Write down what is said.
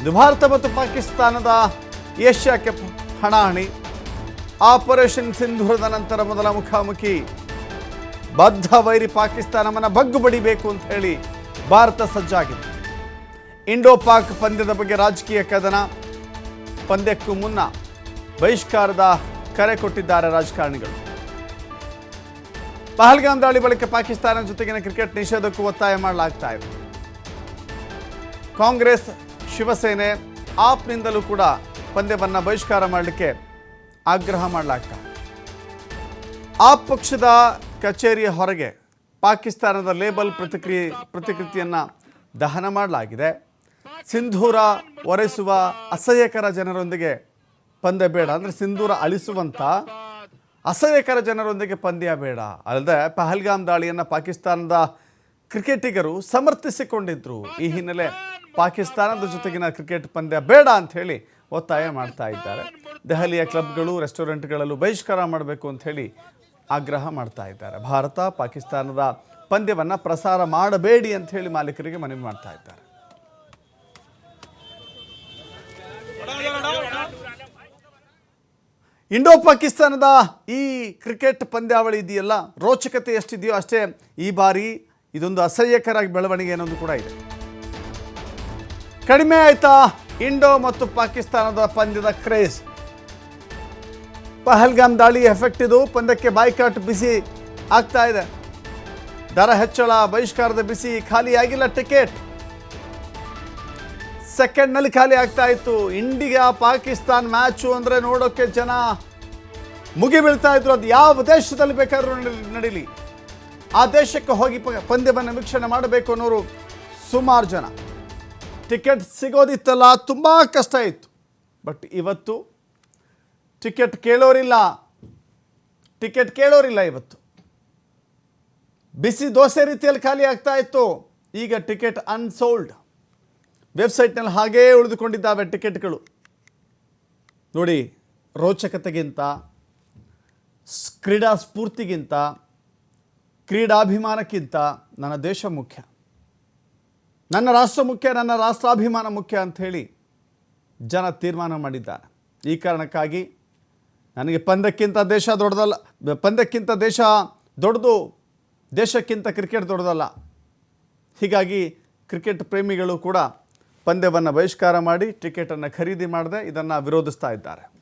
ಇದು ಭಾರತ ಮತ್ತು ಪಾಕಿಸ್ತಾನದ ಏಷ್ಯಾ ಕಪ್ ಹಣಾಹಣಿ. ಆಪರೇಷನ್ ಸಿಂಧೂರದ ನಂತರ ಮೊದಲ ಮುಖಾಮುಖಿ ಬದ್ಧ ವೈರಿ ಪಾಕಿಸ್ತಾನವನ್ನು ಬಗ್ಗು ಬಡಿಬೇಕು ಅಂತ ಹೇಳಿ ಭಾರತ ಸಜ್ಜಾಗಿದೆ. ಇಂಡೋ ಪಾಕ್ ಪಂದ್ಯದ ಬಗ್ಗೆ ರಾಜಕೀಯ ಕದನ. ಪಂದ್ಯಕ್ಕೂ ಮುನ್ನ ಬಹಿಷ್ಕಾರದ ಕರೆ ಕೊಟ್ಟಿದ್ದಾರೆ ರಾಜಕಾರಣಿಗಳು. ಪಹಲ್ಗಾಮ್ ದಾಳಿ ಬಳಿಕ ಪಾಕಿಸ್ತಾನ ಜೊತೆಗಿನ ಕ್ರಿಕೆಟ್ ನಿಷೇಧಕ್ಕೂ ಒತ್ತಾಯ ಮಾಡಲಾಗ್ತಾ ಇದೆ. ಕಾಂಗ್ರೆಸ್ ಶಿವಸೇನೆ ಆಪ್ನಿಂದಲೂ ಕೂಡ ಪಂದ್ಯವನ್ನು ಬಹಿಷ್ಕಾರ ಮಾಡಲಿಕ್ಕೆ ಆಗ್ರಹ ಮಾಡಲಾಗ್ತಾ. ಆಪ್ ಪಕ್ಷದ ಕಚೇರಿಯ ಹೊರಗೆ ಪಾಕಿಸ್ತಾನದ ಲೇಬಲ್ ಪ್ರತಿಕ್ರಿಯೆ, ಪ್ರತಿಕೃತಿಯನ್ನು ದಹನ ಮಾಡಲಾಗಿದೆ. ಸಿಂಧೂರ ಒರೆಸುವ ಅಸಹ್ಯಕರ ಜನರೊಂದಿಗೆ ಪಂದ್ಯ ಬೇಡ. ಅಂದರೆ ಸಿಂಧೂರ ಅಳಿಸುವಂಥ ಅಸಹ್ಯಕರ ಜನರೊಂದಿಗೆ ಪಂದ್ಯ ಬೇಡ. ಅಲ್ಲದೆ ಪಹಲ್ಗಾಮ್ ದಾಳಿಯನ್ನು ಪಾಕಿಸ್ತಾನದ ಕ್ರಿಕೆಟಿಗರು ಸಮರ್ಥಿಸಿಕೊಂಡಿದ್ರು ಈ ಹಿನ್ನೆಲೆ ಪಾಕಿಸ್ತಾನದ ಜೊತೆಗಿನ ಕ್ರಿಕೆಟ್ ಪಂದ್ಯ ಬೇಡ ಅಂತ ಹೇಳಿ ಒತ್ತಾಯ ಮಾಡ್ತಾ ಇದ್ದಾರೆ. ದೆಹಲಿಯ ಕ್ಲಬ್ಗಳು, ರೆಸ್ಟೋರೆಂಟ್ಗಳಲ್ಲೂ ಬಹಿಷ್ಕಾರ ಮಾಡಬೇಕು ಅಂತ ಹೇಳಿ ಆಗ್ರಹ ಮಾಡ್ತಾ ಇದ್ದಾರೆ. ಭಾರತ ಪಾಕಿಸ್ತಾನದ ಪಂದ್ಯವನ್ನು ಪ್ರಸಾರ ಮಾಡಬೇಡಿ ಅಂತ ಹೇಳಿ ಮಾಲೀಕರಿಗೆ ಮನವಿ ಮಾಡ್ತಾ ಇದ್ದಾರೆ. ಇಂಡೋ ಪಾಕಿಸ್ತಾನದ ಈ ಕ್ರಿಕೆಟ್ ಪಂದ್ಯಾವಳಿ ಇದೆಯಲ್ಲ, ರೋಚಕತೆ ಎಷ್ಟಿದೆಯೋ ಅಷ್ಟೇ ಈ ಬಾರಿ ಇದೊಂದು ಅಸಹ್ಯಕರ ಬೆಳವಣಿಗೆ ಅನ್ನೋದು ಕೂಡ ಇದೆ. ಕಡಿಮೆ ಆಯ್ತಾ? ಇಂಡೋ ಮತ್ತು ಪಾಕಿಸ್ತಾನದ ಪಂದ್ಯದ ಕ್ರೇಜ್. ಪಹಲ್ಗಾಮ್ ದಾಳಿ ಎಫೆಕ್ಟ್ ಇದು. ಪಂದ್ಯಕ್ಕೆ ಬಾಯ್ಕಾಟ್ ಬಿಸಿ ಆಗ್ತಾ ಇದೆ. ದರ ಹೆಚ್ಚಳ, ಬಹಿಷ್ಕಾರದ ಬಿಸಿ ಖಾಲಿ ಆಗಿಲ್ಲ ಟಿಕೆಟ್. ಸೆಕೆಂಡ್ನಲ್ಲಿ ಖಾಲಿ ಆಗ್ತಾ ಇತ್ತು. ಇಂಡಿಯಾ ಪಾಕಿಸ್ತಾನ್ ಮ್ಯಾಚು ಅಂದರೆ ನೋಡೋಕ್ಕೆ ಜನ ಮುಗಿಬೀಳ್ತಾ ಇದ್ರು. ಅದು ಯಾವ ದೇಶದಲ್ಲಿ ಬೇಕಾದ್ರೂ ನಡೀಲಿ. ಆ ದೇಶಕ್ಕೆ ಹೋಗಿ ಪಂದ್ಯವನ್ನು ವೀಕ್ಷಣೆ ಮಾಡಬೇಕು ಅನ್ನೋರು ಸುಮಾರು ಜನ. ಟಿಕೆಟ್ ಸಿಗೋದಿತ್ತಲ್ಲ, ತುಂಬ ಕಷ್ಟ ಇತ್ತು. ಬಟ್ ಇವತ್ತು ಟಿಕೆಟ್ ಕೇಳೋರಿಲ್ಲ. ಟಿಕೆಟ್ ಕೇಳೋರಿಲ್ಲ ಇವತ್ತು. ಬಿಸಿ ದೋಸೆ ರೀತಿಯಲ್ಲಿ ಖಾಲಿ ಆಗ್ತಾ ಇತ್ತು. ಈಗ ಟಿಕೆಟ್ ಅನ್ಸೋಲ್ಡ್. ವೆಬ್ಸೈಟ್ನಲ್ಲಿ ಹಾಗೇ ಉಳಿದುಕೊಂಡಿದ್ದಾವೆ ಟಿಕೆಟ್ಗಳು. ನೋಡಿ, ರೋಚಕತೆಗಿಂತ, ಕ್ರೀಡಾ ಸ್ಫೂರ್ತಿಗಿಂತ ಕ್ರೀಡಾಭಿಮಾನಕ್ಕಿಂತ ನನ್ನ ದೇಶ ಮುಖ್ಯ. ನನ್ನ ರಾಷ್ಟ್ರ ಮುಖ್ಯ, ನನ್ನ ರಾಷ್ಟ್ರಾಭಿಮಾನ ಮುಖ್ಯ ಅಂಥೇಳಿ ಜನ ತೀರ್ಮಾನ ಮಾಡಿದ್ದಾರೆ. ಈ ಕಾರಣಕ್ಕಾಗಿ ನನಗೆ ಪಂದ್ಯಕ್ಕಿಂತ ದೇಶ ದೊಡ್ಡದಲ್ಲ, ಪಂದ್ಯಕ್ಕಿಂತ ದೇಶ ದೊಡ್ಡದು, ದೇಶಕ್ಕಿಂತ ಕ್ರಿಕೆಟ್ ದೊಡ್ಡದಲ್ಲ. ಹೀಗಾಗಿ ಕ್ರಿಕೆಟ್ ಪ್ರೇಮಿಗಳು ಕೂಡ ಪಂದ್ಯವನ್ನು ಬಹಿಷ್ಕಾರ ಮಾಡಿ ಟಿಕೆಟನ್ನು ಖರೀದಿ ಮಾಡದೆ ಇದನ್ನು ವಿರೋಧಿಸ್ತಾ ಇದ್ದಾರೆ.